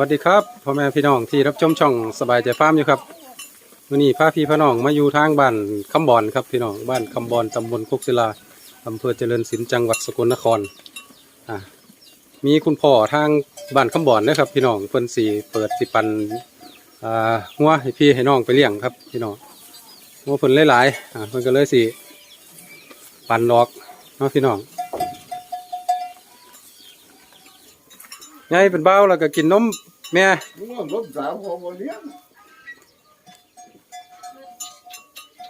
วัสดีครับพ่อแม่พี่น้องที่รับชมช่องสบายใจฟาร์มอยู่ครับวันนี้พาพี่พี่น้องมาอยู่ทางบ้านคำบอนครับพี่น้องบ้านคำบอนตำบลโคกศิลาอำเภอเจริญศิลป์จังหวัดสกลนครอ่ามีคุณพ่อทางบ้านคำบอนนะครับ พี่น้องเพิ่นสีเปิดสิปันอ่างัวให้พี่ให้น้องไปเลี้ยงครับพี่น้องงัวเพิ่นหลายๆอ่าเพิ่นก็เลยสิปันดอกเนาะพี่น้อง ยายเป็นเบ้าแล้วก็กินนมแม่มึงว่ารถสามของวันเนี้ย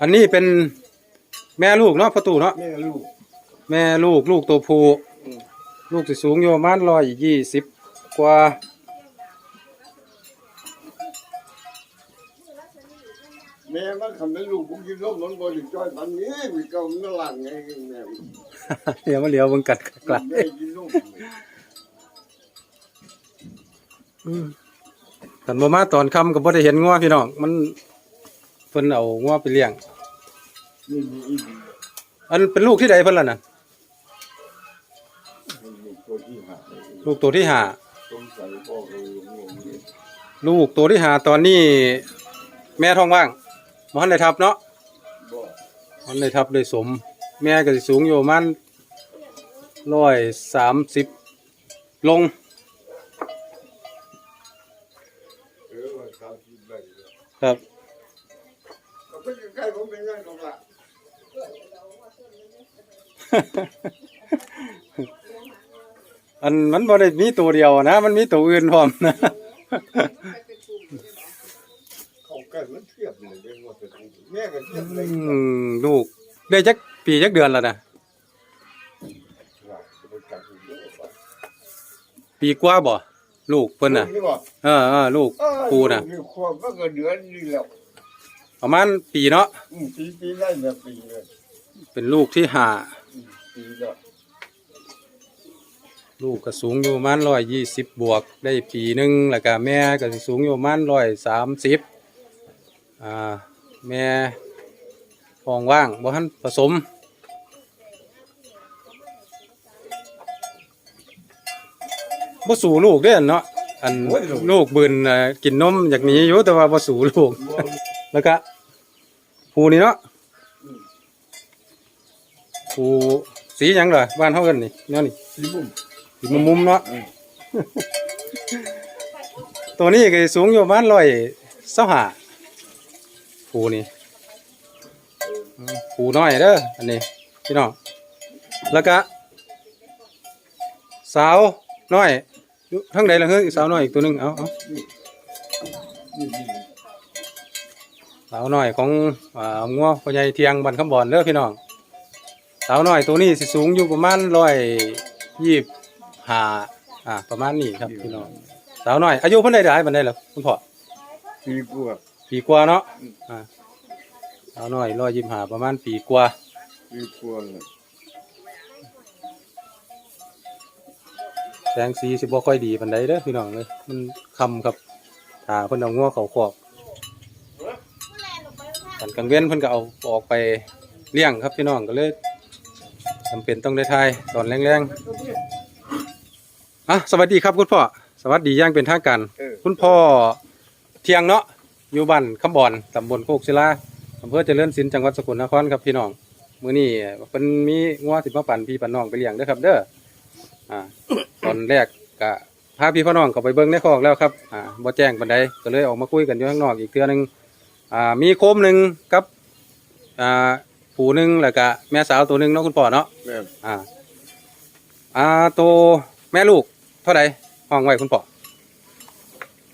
อันนี้เป็นแม่ลูกเนาะประตูเนาะแม่ลูกแม่ลูกลูกตัวผู้อืมลูกสิสูงอยู่ประมาณร้อยยี่สิบกว่าแม่มันคำเป็นลูกกูกินนมมันบ่ถึงจ้อยปันนี้มีเก่ามันหลังไงแม่เดี๋ยวมาเหลียวเบิ่งกัดกลัด แม่กินนมตอนบ่มาตอนค่ำก็บ่ได้เห็นงัวพี่น้องมันเพิ่นเอางัวไปเลี้ยง นี่มีอีกอันเป็นลูกที่ใดเพิ่นล่ะน่ะ ลูกตัวที่หาลูกตัวที่ห้าสงสัยพ่อเขาหลงหลงเลยลูกตัวที่ห้าตอนนี้ แม่ท้องว่างบ่ทันได้ทับเนาะบ่มันได้ทับได้สม แม่ก็สิสูงอยู่ประมันร้อยสามสิบลง เออว่า สามสิบใบเลยครับก็เป็นใกล้ๆผมเป็นไงตรงละอันมันบ่ได้มีตัวเดียวนะ มันมีตัวอื่นพร้อมนะเข้าใกล้มันเทียบเลยเป็นว่าเป็นแม่ก็เทียบเลยอืมลูกได้จักปีจักเดือนแล้วนะว่าจะไปจับอยู่เยอะกว่าปีกว่าบ่ ลูกเพิ่นน่ะ นี่บ่เออเออลูกเออปูน่ะนี่ควบมันก็เดือนนี่แล้วประมาณปีเนาะ อืมปีปีได้แบบปีเลยเป็นลูกที่ห้าอืมปีแล้วลูกก็สูงอยู่ประมาณร้อยยี่สิบบวกได้ปีหนึงแล้วก็แม่ก็สิสูงอยู่ประมาณร้อยสามสิบอ่าแม่ท้องว่างบ่ทันผสม บ่สู่ลูกเด้อเนาะ อันลูกบืนเอ่อกินนมอยากหนีอยู่แต่ว่าบ่สู่ลูก แล้วก็ผูนี่เนาะผูสีหยังเหรอบ้านเฮากันนี่เนาะนี่สีบุ้มสีมุมๆเนาะอืมตัวนี้ก็สูงอยู่ประมาณร้อยเศร้าหาผูนี่อืมผูน้อยเด้ออันนี้พี่น้องแล้วก็สาวน้อยอยู่ ทั้งใดล่ะเฮ้ยสาวน้อยอีกตัวหนึงเอาเอานี่นี่สาวน้อยของอ่างัวพ่อใหญ่เทียงบันคำบอนเด้อพี่น้องสาวน้อยตัวนี้สิสูงอยู่ประมาณร้อยยี่ห้าอ่าประมาณนี้ครับพี่น้องสาวน้อยอายุเพิ่นได้หลายปานใดล่ะคุณพ่อปีกว่าปีกว่าเนาะอ่าสาวน้อยร้อยยี่ห้าประมาณปีกว่าปีกว่า แสงสีสิบ่ค่อยดีปานใดเด้อพี่น้องเลยมันคำครับถ้าเพิ่นเอางัวเขาคอกกันกลางเว้นเพิ่นก็เอาออกไปเลี้ยงครับพี่น้องก็เลยจำเป็นต้องได้ทายตอนแรงๆอะสวัสดีครับคุณพ่อสวัสดีอย่างเป็นทางการเออคุณพ่อเทียงเนาะอยู่บ้านคำบอนตำบลโคกศิลาอำเภอเจริญศิลป์จังหวัดสกลนครครับพี่น้องมื้อนี้เพิ่นมีงัวสิมาปั่นพี่ปั่นน้องไปเลี้ยงเด้อครับ เด้ออ่าต อนแรกก็พาพี่พ่อน้องเข้าไปเบิ่งในคอกแล้วครับอ่าบ่แจ้งปานใดก็เลยออกมาคุยกันอยู่ข้างนอกอีกเทื่อหนึงอ่ามีโคมหนึงกับอ่าผู้หนึงแล้วก็แม่สาวตัวหนึงเนาะคุณพ่อเนาะแม่นอ่าอ่าตัวแม่ลูกเท่าใดห้องไว้คุณพ่อ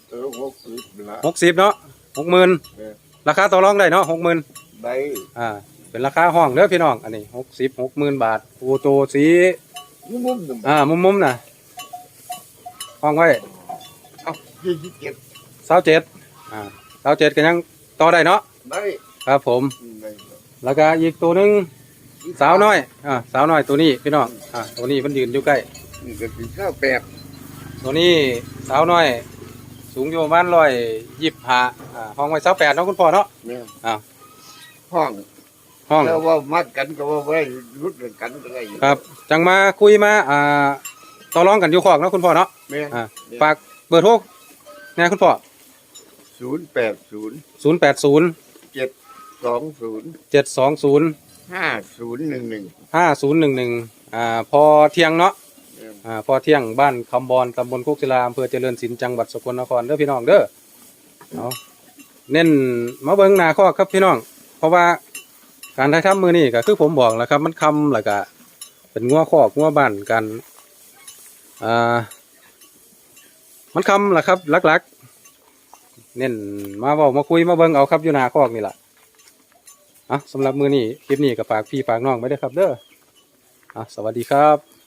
เออหกสิบละหกสิบเนาะหกหมื่นแม่นราคาต่อรองได้เนาะหกหมื่น ได้อ่าเป็นราคาห้องเด้อพี่น้องอันนี้หกสิบหกหมื่นบาทโอโตสี มุ้มมุ้มหนึ่งอ่ามุมมุมๆน่ะ ห้องไว้เอายี่สิบเจ็ดสาวเจ็ดอ่าสาวเจ็ดก็ยังต่อได้เนาะได้ครับผมอืมได้แล้วก็อีกตัวหนึ่งสาวน้อยอ่าสาวน้อยตัวนี้พี่น้องอ่าตัวนี้มันยืนอยู่ใกล้ นี่ก็ปีข้าวแปดตัวนี้สาวน้อย สูงอยู่ประมาณร้อยยี่สิบห้าอ่าห้องไว้สาวแปดเนาะคุณพ่อเนาะแม่นอ่าห้องห้อง แล้วว่ามัดกันก็ว่าไว้รุดกันก็ได้ครับ จังมาคุยมาอ่า ต่อรองกันอยู่ขอกเนาะคุณพ่อเนาะแม่นอ่าฝากเบอร์โทรนะคุณพ่อศูนย์แปดศูนย์ศูนย์แปดศูนย์เจ็ดสองศูนย์เจ็ดสองศูนย์ห้าศูนย์หนึ่งหนึ่งห้าศูนย์หนึ่งหนึ่งอ่าพอเที่ยงเนาะ อ่าพอเที่ยงบ้านคำบอนตำบลโคกศิลาอำเภอเจริญศิลป์จังหวัดสกลนครเด้อพี่น้องเด้อเอาเน้นมาเบิ้งหนาข้อครับพี่น้อง เพราะว่าการถ่ายทำมือนี่ก็คือผมบอกแล้วครับ มันคำแล้วก็เป็นงัวคอกงัวบ้านกัน อ่ามันคำแหละครับลักๆ เน้นมาบอกมาคุยมาเบิ้งเอาครับอยู่นาคอกนี่แหละอะสำหรับมือนี้คลิปนี้ก็ฝากพี่ฝากน้องไว้ด้วยครับเด้ออะสวัสดีครับ